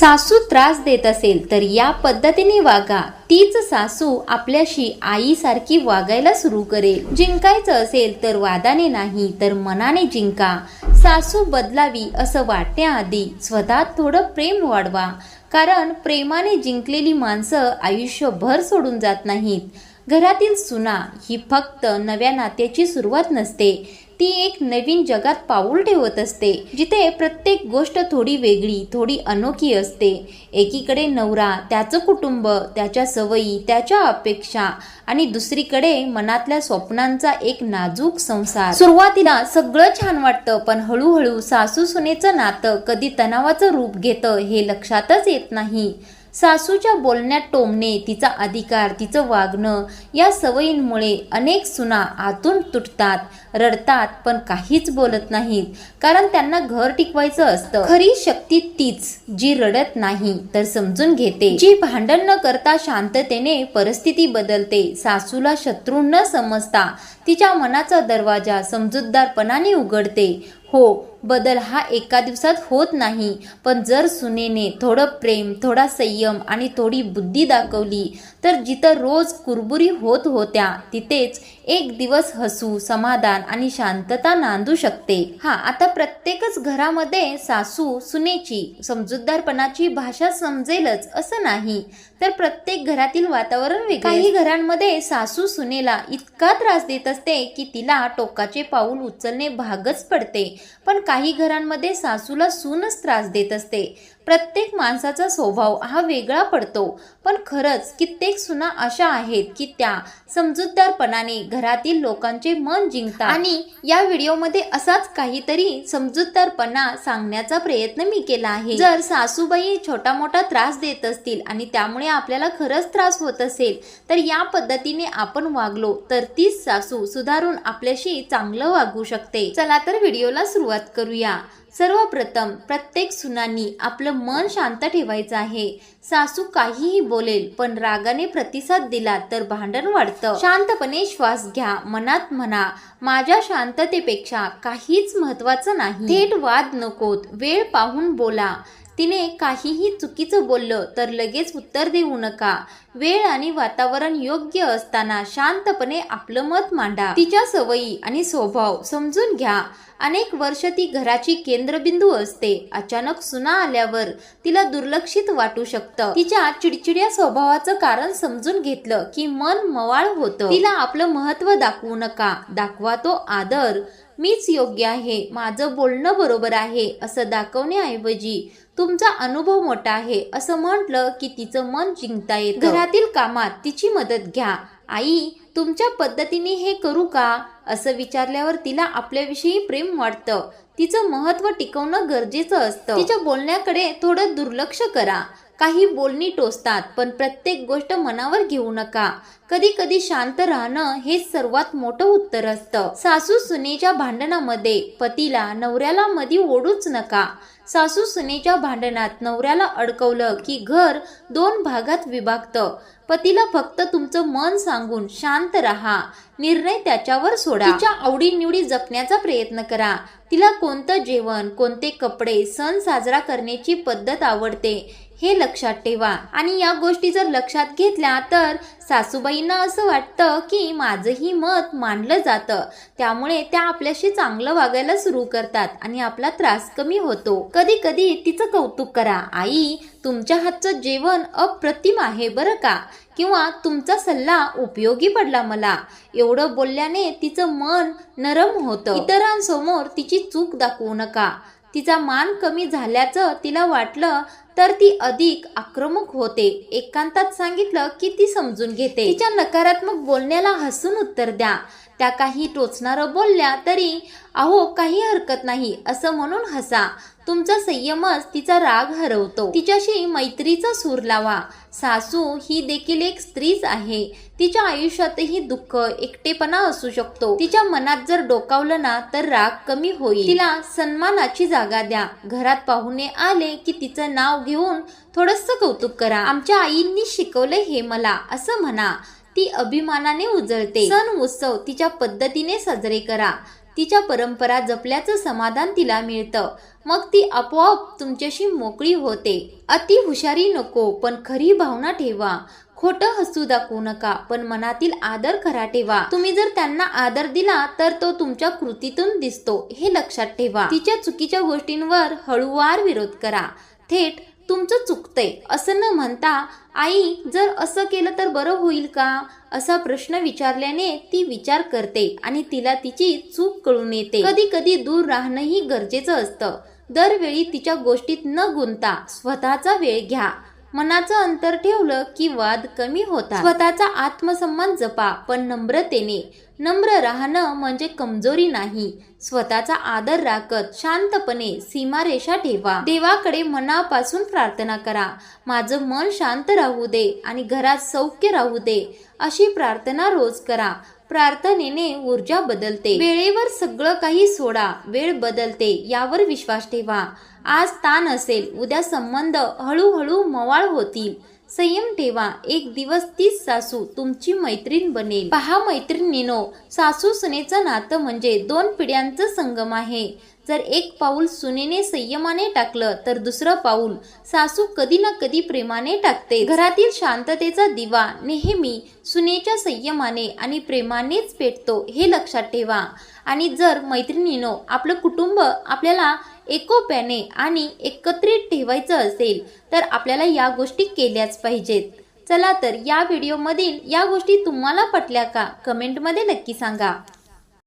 सासू त्रास देत असेल तर या पद्धतीने वागा. तीच सासू आपल्याशी आईसारखी वागायला सुरू करेल. जिंकायचं असेल तर वादाने नाही तर मनाने जिंका. सासू बदलावी असं वाटण्याआधी स्वतः थोडं प्रेम वाढवा. कारण प्रेमाने जिंकलेली माणसं आयुष्यभर सोडून जात नाहीत. घरातील सुना ही फक्त नव्या नात्याची सुरुवात नसते. ती एक नवीन जगात पाऊल ठेवत असते जिथे प्रत्येक गोष्ट थोडी वेगळी थोडी अनोखी असते. एकीकडे नवरा त्याचं कुटुंब त्याच्या सवयी त्याच्या अपेक्षा आणि दुसरीकडे मनातल्या स्वप्नांचा एक नाजूक संसार. सुरुवातीला सगळं छान वाटतं पण हळूहळू सासू सुनेचं नातं कधी तणावाचं रूप घेतं हे लक्षातच येत नाही. सासूच्या बोलण्यात टोमणे तिचा अधिकार तिचं वागणं या सवयींमुळे अनेक सुना आतून तुटतात रडतात पण काहीच बोलत नाहीत कारण त्यांना घर टिकवायचं असतं. खरी शक्ती तीच जी रडत नाही तर समजून घेते. जी भांडण न करता शांततेने परिस्थिती बदलते सासूला शत्रू न समजता तिच्या मनाचा दरवाजा समजूतदारपणाने उघडते. हो बदल हा एका दिवसात होत नाही. पण जर सुनेने थोडं प्रेम थोडा संयम आणि थोडी बुद्धी दाखवली तर जिथं रोज कुरबुरी होत होत्या तिथेच एक दिवस हसू समाधान आणि शांतता नांदू शकते. हा आता प्रत्येकच घरामध्ये सासू सुनेची समजूतदारपणाची भाषा समजेलच असं नाही. तर प्रत्येक घरातील वातावरण वेगळे. काही घरांमध्ये सासू सुनेला इतका त्रास देत असते की तिला टोकाचे पाऊल उचलणे भागच पडते. पण काही घरांमध्ये सासूला सूनच त्रास देत असते. प्रत्येक माणसाचा स्वभाव हा वेगळा पडतो. पण खरंच कित्येक सुना अशा आहेत की त्या समजूतदारपणाने घरातील लोकांचे मन जिंकतात. आणि या व्हिडिओमध्ये असाच काहीतरी समजूतदारपणा सांगण्याचा प्रयत्न मी केला आहे. जर सासूबाई छोटा मोठा त्रास देत असतील आणि त्यामुळे आपल्याला खरंच त्रास होत असेल तर या पद्धतीने आपण वागलो तर तीच सासू सुधारून आपल्याशी चांगलं वागू शकते. चला तर व्हिडिओला सुरुवात करूया. सर्वप्रथम प्रत्येक सुनांनी आपलं मन शांत ठेवायचं आहे. सासू काहीही बोलेल पण रागाने प्रतिसाद दिला तर भांडण वाढतं. शांतपणे श्वास घ्या मनात म्हणा माझ्या शांततेपेक्षा काहीच महत्वाचं नाही. थेट वाद नकोत वेळ पाहून बोला. तिने काहीही चुकीचं बोललं तर लगेच उत्तर देऊ नका. वेळ आणि वातावरण योग्य असताना शांतपणे आपलं मत मांडा. तिच्या सवयी आणि स्वभाव समजून घ्या. अनेक वर्ष ती घराची केंद्रबिंदू असते. अचानक सुना आल्यावर तिला दुर्लक्षित वाटू शकतं. तिच्या चिडचिड्या स्वभावाचं कारण समजून घेतलं की मन मवाळ होतं. तिला आपलं महत्त्व दाखवू नका. दाखवा तो आदर. मीच योग्य आहे. माझं बोलणं बरोबर आहे असं दाखवण्याऐवजी तुमचा अनुभव मोठा आहे असं म्हटलं की तिचं मन जिंकता येत. घरातील कामात तिची मदत घ्या. आई तुमच्या पद्धतीने हे करू का? असं विचारल्यावर तिला आपल्याविषयी प्रेम वाटतं. तिचं महत्त्व टिकवणं गरजेचं असतं. तिच्या बोलण्याकडे थोडं दुर्लक्ष करा. काही बोलणी टोचतात पण प्रत्येक गोष्ट मनावर घेऊ नका. कधी कधी शांत राहणं हे सर्वात मोठं उत्तर असतं. सासू सुनेच्या भांडणामध्ये पतीला नवऱ्याला मधी ओढूच नका. सासू सुनेच्या भांडणात नवऱ्याला अडकवलं की घर दोन भागात विभागतं. पतीला फक्त तुमचं मन सांगून शांत राहा. निर्णय त्याच्यावर सोडा. तिच्या आवडीनिवडी जपण्याचा प्रयत्न करा. तिला कोणतं जेवण कोणते कपडे सण साजरा करण्याची पद्धत आवडते हे लक्षात ठेवा. आणि या गोष्टी जर लक्षात घेतल्या तर सासूबाईंना असं वाटतं की माझंही मत मानलं जातं. त्यामुळे त्या आपल्याशी चांगलं वागायला सुरू करतात आणि आपला त्रास कमी होतो. कधी कधी तिचं कौतुक करा. आई तुमच्या हातचं जेवण अप्रतिम आहे बरं का? किंवा तुमचा सल्ला उपयोगी पडला मला. एवढं बोलल्याने तिचं मन नरम होतं. इतरांसमोर तिची चूक दाखवू नका. तिचा मान कमी झाल्याचं तिला वाटलं तर ती अधिक आक्रमक होते. एकांतात सांगितलं की ती समजून घेते. तिच्या नकारात्मक बोलण्याला हसून उत्तर द्या. त्या काही टोचणारं बोलल्या तरी अहो काही हरकत नाही. असं म्हणून हसा. तुमचा संयमच तिचा राग हरवतो. तिच्याशी मैत्रीचा सूर लावा. सासू ही देखील एक स्त्रीच आहे. तिच्या आयुष्यातही दुःख एकटेपणा असू शकतो. तिच्या मनात जर डोकावलं ना तर राग कमी होईल. तिला सन्मानाची जागा द्या. घरात पाहुणे आले की तिचं नाव घेऊन थोडस कौतुक करा. आमच्या आईंनी शिकवलं हे मला. असं म्हणा. ती अभिमानाने उजळते. सण उत्सव तिच्या पद्धतीने साजरे करा. तिच्या परंपरा जपल्याचं समाधान तिला मिळतं. मग ती आपोआप तुमच्याशी मोकळी होते. अति हुशारी नको पण खरी भावना ठेवा. खोटं हसू दाखवू नका पण मनातील आदर खरा ठेवा. तुम्ही जर त्यांना आदर दिला तर तो तुमच्या कृतीतून दिसतो. हे लक्षात ठेवा. तिच्या चुकीच्या गोष्टींवर हळूवार विरोध करा. थेट तुमचं चुकतंय असं न म्हणता आई जर असं केलं तर बरं होईल का? असा प्रश्न विचारल्याने ती विचार करते आणि तिला तिची चूक कळून येते. कधी कधी दूर राहणंही गरजेचं असतं. दरवेळी तिच्या गोष्टीत न गुंता स्वतःचा वेळ घ्या. मनाचं अंतर ठेवलं की वाद कमी होतात. स्वतःचा आत्मसन्मान जपा पण नम्रतेने. नम्र राहणं म्हणजे कमजोरी नाही. स्वतःचा आदर राखत शांतपणे सीमारेषा ठेवा. देवाकडे मनापासून प्रार्थना करा. माझं मन शांत राहू दे आणि घरात सौख्य राहू दे. अशी प्रार्थना रोज करा. प्रार्थनेने ऊर्जा बदलते. वेळेवर सगळं काही सोडा. वेळ बदलते. यावर विश्वास ठेवा. आज ताण असेल. उद्या संबंध हळूहळू मवाळ होतील. संयम ठेवा. एक दिवस तीच सासू तुमची मैत्रीण बनेल. पहा मैत्रिणीनो सासू सुनेचं नातं म्हणजे दोन पिढ्यांचं संगम आहे. जर एक पाऊल सुनेने संयमाने टाकलं तर दुसरं पाऊल सासू कधी ना कधी प्रेमाने टाकते. घरातील शांततेचा दिवा नेहमी सुनेच्या संयमाने आणि प्रेमानेच पेटतो हे लक्षात ठेवा. आणि जर मैत्रिणीनो आपलं कुटुंब आपल्याला एकोप्याने आणि एकत्रित ठेवायचं असेल तर आपल्याला या गोष्टी केल्याच पाहिजेत. चला तर या व्हिडिओमधील या गोष्टी तुम्हाला पटल्या का? कमेंटमध्ये नक्की सांगा.